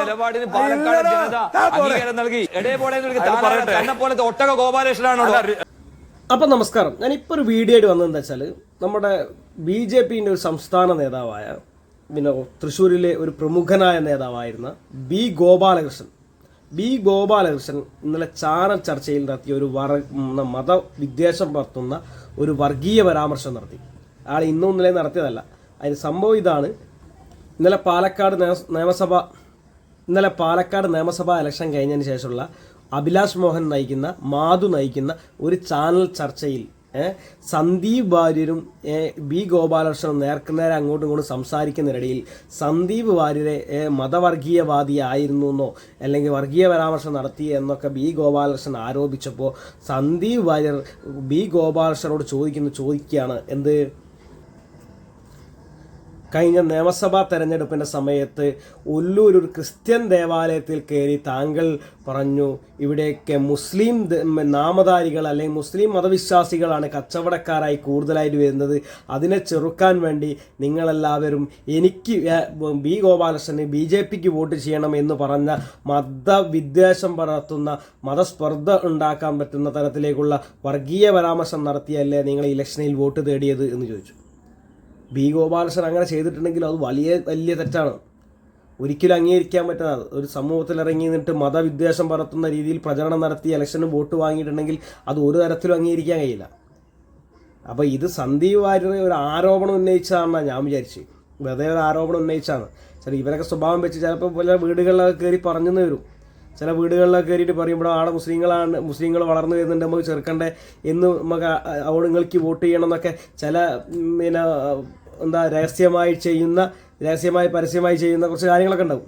നിലപാടിന് പാലക്കാട്. ജനത. അംഗീകാരം നൽകി. പോലത്തെ ഒട്ടക ഗോപാലകൃഷ്ണനാണോ? അപ്പൊ നമസ്കാരം. ഞാൻ ഇപ്പൊ ഒരു വീഡിയോ ആയിട്ട് വന്നതെന്താ വെച്ചാൽ നമ്മുടെ ബി ജെ പിന്റെ ഒരു സംസ്ഥാന നേതാവായ പിന്നെ തൃശ്ശൂരിലെ ഒരു പ്രമുഖനായ നേതാവായിരുന്ന ബി ഗോപാലകൃഷ്ണൻ. ബി ഗോപാലകൃഷ്ണൻ ഇന്നലെ ചാനൽ ചർച്ചയിൽ നടത്തിയ ഒരു വർ മതവിദ്വേഷം നടത്തുന്ന ഒരു വർഗീയ പരാമർശം നടത്തി. ആൾ ഇന്നും ഇന്നലെ നടത്തിയതല്ല. അതിന് സംഭവം ഇതാണ്. ഇന്നലെ പാലക്കാട് നിയമ- നിയമസഭ ഇന്നലെ പാലക്കാട് നിയമസഭാ ഇലക്ഷൻ കഴിഞ്ഞതിന് ശേഷമുള്ള അഭിലാഷ് മോഹൻ നയിക്കുന്ന മാധു നയിക്കുന്ന ഒരു ചാനൽ ചർച്ചയിൽ സന്ദീപ് വാര്യരും ബി ഗോപാലകൃഷ്ണനും നേർക്കുനേരെ അങ്ങോട്ടും ഇങ്ങോട്ടും സംസാരിക്കുന്നതിനിടയിൽ സന്ദീപ് വാര്യരെ മതവർഗീയവാദിയായിരുന്നു എന്നോ അല്ലെങ്കിൽ വർഗീയ പരാമർശം നടത്തി എന്നൊക്കെ ബി ഗോപാലകൃഷ്ണൻ ആരോപിച്ചപ്പോൾ സന്ദീപ് വാര്യർ ബി ഗോപാലകൃഷ്ണനോട് ചോദിക്കുന്നു ചോദിക്കുകയാണ്. എന്ത്? കഴിഞ്ഞ നിയമസഭാ തെരഞ്ഞെടുപ്പിന്റെ സമയത്ത് ഒല്ലൂർ ഒരു ക്രിസ്ത്യൻ ദേവാലയത്തിൽ കയറി താങ്കൾ പറഞ്ഞു ഇവിടെയൊക്കെ മുസ്ലിം നാമധാരികൾ അല്ലെങ്കിൽ മുസ്ലിം മതവിശ്വാസികളാണ് കച്ചവടക്കാരായി കൂടുതലായിട്ട് വരുന്നത്. അതിനെ ചെറുക്കാൻ വേണ്ടി നിങ്ങളെല്ലാവരും എനിക്ക് ബി ഗോപാലകൃഷ്ണന് ബി ജെ പിക്ക് വോട്ട് ചെയ്യണം എന്ന് പറഞ്ഞ മതവിദ്വേഷം പരത്തുന്ന മതസ്പർദ്ധ ഉണ്ടാക്കാൻ പറ്റുന്ന തരത്തിലേക്കുള്ള വർഗീയ പരാമർശം നടത്തിയല്ലേ നിങ്ങൾ ഇലക്ഷനിൽ വോട്ട് തേടിയത്? എന്ന് ചോദിച്ചു. ബി ഗോപാലകൃഷ്ണൻ അങ്ങനെ ചെയ്തിട്ടുണ്ടെങ്കിൽ അത് വലിയ വലിയ തെറ്റാണ്. ഒരിക്കലും അംഗീകരിക്കാൻ പറ്റാതെ ഒരു സമൂഹത്തിൽ ഇറങ്ങി നിന്നിട്ട് മതവിദ്വേഷം പരത്തുന്ന രീതിയിൽ പ്രചരണം നടത്തി ഇലക്ഷന് വോട്ട് വാങ്ങിയിട്ടുണ്ടെങ്കിൽ അത് ഒരു തരത്തിലും അംഗീകരിക്കാൻ കഴിയില്ല. അപ്പോൾ ഇത് സന്ദീപ് വാര്യർ ഒരു ആരോപണം ഉന്നയിച്ചതാണെന്നാണ് ഞാൻ വിചാരിച്ച്. വെറുതെ ഒരു ആരോപണം ഉന്നയിച്ചാണ് ചില ഇവരൊക്കെ സ്വഭാവം വെച്ച് ചിലപ്പോൾ പല വീടുകളിലൊക്കെ കയറി പറഞ്ഞെന്ന് വരും. ചില വീടുകളിലൊക്കെ കയറിയിട്ട് പറയുമ്പോൾ ആടെ മുസ്ലിങ്ങളാണ് മുസ്ലിങ്ങൾ വളർന്നു വരുന്നുണ്ട് നമുക്ക് ചെറുക്കണ്ടേ എന്ന് നമുക്ക് അവിടെ നിങ്ങൾക്ക് വോട്ട് ചെയ്യണം എന്നൊക്കെ ചില പിന്നെ എന്താ രഹസ്യമായി ചെയ്യുന്ന രഹസ്യമായി പരസ്യമായി ചെയ്യുന്ന കുറച്ച് കാര്യങ്ങളൊക്കെ ഉണ്ടാവും.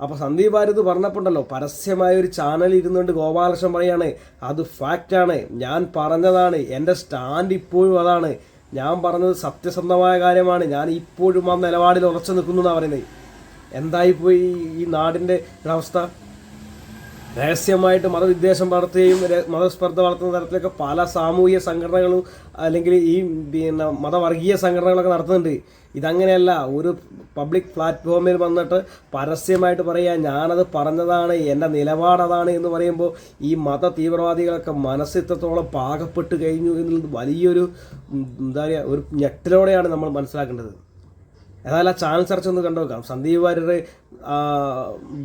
അപ്പോൾ സന്ദീപ് ഭാരത് പറഞ്ഞപ്പോണ്ടല്ലോ പരസ്യമായ ഒരു ചാനൽ ഇരുന്നുകൊണ്ട് ഗോപാലകൃഷ്ണൻ പറയാണ് അത് ഫാക്റ്റാണ് ഞാൻ പറഞ്ഞതാണ്. എന്റെ സ്റ്റാൻഡ് ഇപ്പോഴും അതാണ്. ഞാൻ പറഞ്ഞത് സത്യസന്ധമായ കാര്യമാണ്. ഞാൻ ഇപ്പോഴും ആ നിലപാടിൽ ഉറച്ചു നിൽക്കുന്നു എന്നാണ് പറയുന്നത്. എന്തായിപ്പോയി ഈ നാടിന്റെ ഒരവസ്ഥ? രഹസ്യമായിട്ട് മതവിദ്വേഷം വളർത്തുകയും മതസ്പർദ്ധ വളർത്തുന്ന തരത്തിലൊക്കെ പല സാമൂഹിക സംഘടനകളും അല്ലെങ്കിൽ ഈ പിന്നെ മതവർഗീയ സംഘടനകളൊക്കെ നടത്തുന്നുണ്ട്. ഇതങ്ങനെയല്ല ഒരു പബ്ലിക് പ്ലാറ്റ്ഫോമിൽ വന്നിട്ട് പരസ്യമായിട്ട് പറയുക ഞാനത് പറഞ്ഞതാണ് എന്റെ നിലപാടതാണ് എന്ന് പറയുമ്പോൾ ഈ മത തീവ്രവാദികളൊക്കെ മനസ്സിത്തത്തോളം പാകപ്പെട്ട് കഴിഞ്ഞു എന്നുള്ളത് വലിയൊരു എന്താ പറയുക ഒരു ഞെട്ടലോടെയാണ് നമ്മൾ മനസ്സിലാക്കേണ്ടത്. ഏതായാലും ആ ചാനൽ ചർച്ച ഒന്ന് കണ്ടു നോക്കാം. സന്ദീപ് വാര്യർ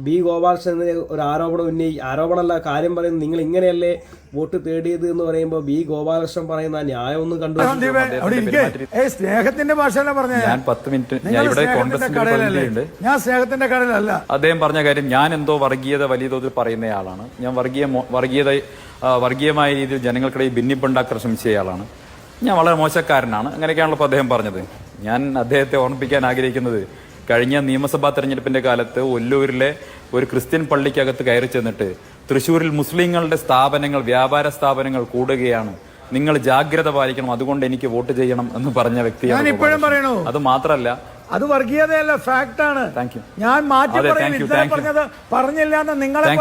ബി ഗോപാലകൃഷ്ണന് ഒരു ആരോപണം ഉന്നയി ആരോപണമല്ല കാര്യം പറയുന്നത് നിങ്ങൾ ഇങ്ങനെയല്ലേ വോട്ട് തേടിയത് എന്ന് പറയുമ്പോൾ ബി ഗോപാലകൃഷ്ണൻ പറയുന്ന ആ ന്യായം ഒന്ന് കണ്ടു സ്നേഹത്തിന്റെ ഭാഷയല്ല പറഞ്ഞ ഞാൻ പത്ത് മിനിറ്റ് ഞാൻ ഇവിടെ കോൺഗ്രസിന്റെ ഞാൻ സ്നേഹത്തിന്റെ കടലല്ല അദ്ദേഹം പറഞ്ഞ കാര്യം ഞാൻ എന്തോ വർഗീയത വലിയ തോതിൽ പറയുന്നയാളാണ്. ഞാൻ വർഗീയ വർഗീയത വർഗീയമായ രീതിയിൽ ജനങ്ങൾക്കിടയിൽ ഭിന്നിപ്പുണ്ടാക്കാൻ ശ്രമിച്ചയാളാണ്. ഞാൻ വളരെ മോശക്കാരനാണ്. അങ്ങനെയൊക്കെയാണല്ലോ ഇപ്പോൾ അദ്ദേഹം പറഞ്ഞത്. ഞാൻ അദ്ദേഹത്തെ ഓർമ്മിപ്പിക്കാൻ ആഗ്രഹിക്കുന്നത് കഴിഞ്ഞ നിയമസഭാ തെരഞ്ഞെടുപ്പിന്റെ കാലത്ത് ഒല്ലൂരിലെ ഒരു ക്രിസ്ത്യൻ പള്ളിക്കകത്ത് കയറി ചെന്നിട്ട് തൃശ്ശൂരിൽ മുസ്ലിങ്ങളുടെ സ്ഥാപനങ്ങൾ വ്യാപാര സ്ഥാപനങ്ങൾ കൂടുകയാണ്. നിങ്ങൾ ജാഗ്രത പാലിക്കണം. അതുകൊണ്ട് എനിക്ക് വോട്ട് ചെയ്യണം എന്ന് പറഞ്ഞ വ്യക്തിയാണ് ഇപ്പോഴും. പറയണു. അത് മാത്രമല്ല. അത് വർഗീയതയല്ല ഫാക്ട് ആണ്. ഞാൻ മാറ്റി. പറഞ്ഞത് പറഞ്ഞില്ല എന്ന് നിങ്ങളെ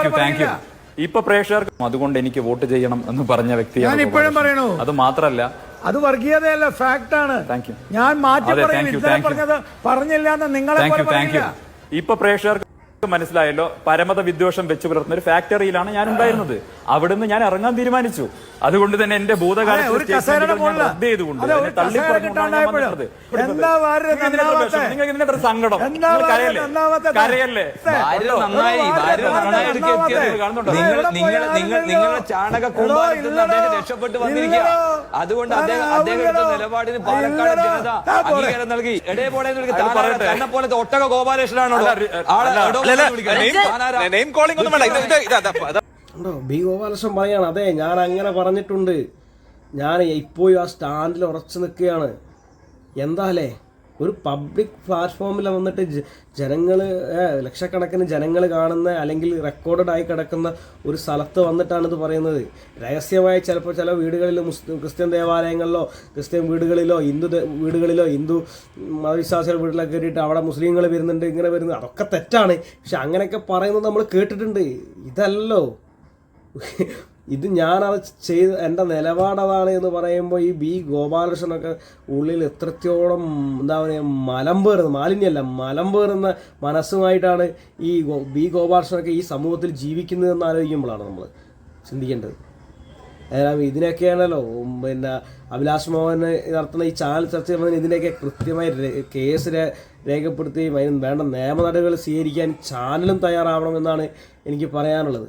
ഇപ്പൊ പ്രേക്ഷകർക്ക് അതുകൊണ്ട് എനിക്ക് വോട്ട് ചെയ്യണം എന്ന് പറഞ്ഞ വ്യക്തിയാണ് ഇപ്പോഴും. പറയണു. അത് മാത്രല്ല അത് വർഗീയതയല്ല ഫാക്ട് ആണ്. ഞാൻ മാറ്റി പറയും. പറഞ്ഞത് പറഞ്ഞില്ല എന്ന് നിങ്ങളെ ഇപ്പൊ പ്രേക്ഷകർക്ക് മനസ്സിലായല്ലോ പരമത വിദ്വേഷം വെച്ചു പുലർത്തുന്ന ഒരു ഫാക്ടറിയിലാണ് ഞാൻ ഉണ്ടായിരുന്നത് അവിടുന്ന് ഞാൻ ഇറങ്ങാൻ തീരുമാനിച്ചു. അതുകൊണ്ട് തന്നെ എന്റെ ഭൂതകാലത്ത് സങ്കടം? കരയല്ലേ. നിങ്ങളുടെ ചാണക കൂമ്പാരത്തിൽ അദ്ദേഹം രക്ഷപ്പെട്ട് വന്നിരിക്കുക. അതുകൊണ്ട് അദ്ദേഹം അദ്ദേഹം എടുത്ത ആവില്ലല്ലോ. നിലപാടിന് പാലക്കാട് ജനത അംഗീകാരം നൽകി. എടേപോലെ നൽകി അത് പറയട്ടെ. തന്നെ പോലത്തെ ഒട്ടക ഗോപാലകൃഷ്ണനാണോ ആളെ അല്ല, അല്ല. നെയിം കോളിംഗ് ഒന്നും വേണ്ട. ബി ഗോപാലകൃഷ്ണൻ പറയാണ് അതെ ഞാൻ അങ്ങനെ പറഞ്ഞിട്ടുണ്ട്. ഞാൻ ഇപ്പോഴും ആ സ്റ്റാൻഡിൽ ഉറച്ചു നിൽക്കുകയാണ്. എന്താലേ ഒരു പബ്ലിക് പ്ലാറ്റ്ഫോമിൽ വന്നിട്ട് ജനങ്ങൾ ലക്ഷക്കണക്കിന് ജനങ്ങൾ കാണുന്ന അല്ലെങ്കിൽ റെക്കോർഡഡ് ആയി കിടക്കുന്ന ഒരു സ്ഥലത്ത് വന്നിട്ടാണ് ഇത് പറയുന്നത്. രഹസ്യമായി ചിലപ്പോൾ ചില വീടുകളിൽ മുസ്ലിം ക്രിസ്ത്യൻ ദേവാലയങ്ങളിലോ ക്രിസ്ത്യൻ വീടുകളിലോ ഹിന്ദു വീടുകളിലോ ഹിന്ദു മതവിശ്വാസികളുടെ വീട്ടിലൊക്കെ കയറിയിട്ട് അവിടെ മുസ്ലിങ്ങൾ വരുന്നുണ്ട് ഇങ്ങനെ വരുന്നത് അതൊക്കെ തെറ്റാണ്. പക്ഷെ അങ്ങനെയൊക്കെ പറയുന്നത് നമ്മൾ കേട്ടിട്ടുണ്ട്. ഇതല്ലോ. ഇത് ഞാനത് ചെയ്ത് എന്റെ നിലപാടതാണ് എന്ന് പറയുമ്പോൾ ഈ ബി ഗോപാലകൃഷ്ണനൊക്കെ ഉള്ളിൽ എത്രത്തോളം എന്താ പറയുക മലം പേറുന്ന മാലിന്യമല്ല മലം പേറുന്ന മനസ്സുമായിട്ടാണ് ഈ ബി ഗോപാലകൃഷ്ണനൊക്കെ ഈ സമൂഹത്തിൽ ജീവിക്കുന്നതെന്ന് ആലോചിക്കുമ്പോഴാണ് നമ്മൾ ചിന്തിക്കേണ്ടത്. അതിനാൽ ഇതിനൊക്കെയാണല്ലോ പിന്നെ അഭിലാഷ് മോഹൻ നടത്തുന്ന ഈ ചാനൽ ചർച്ച ചെയ്യുന്നതിന് ഇതിന്റെയൊക്കെ കൃത്യമായി കേസ് രേഖപ്പെടുത്തുകയും അതിന് വേണ്ട നിയമ നടപടികൾ സ്വീകരിക്കാൻ ചാനലും തയ്യാറാവണമെന്നാണ് എനിക്ക് പറയാനുള്ളത്.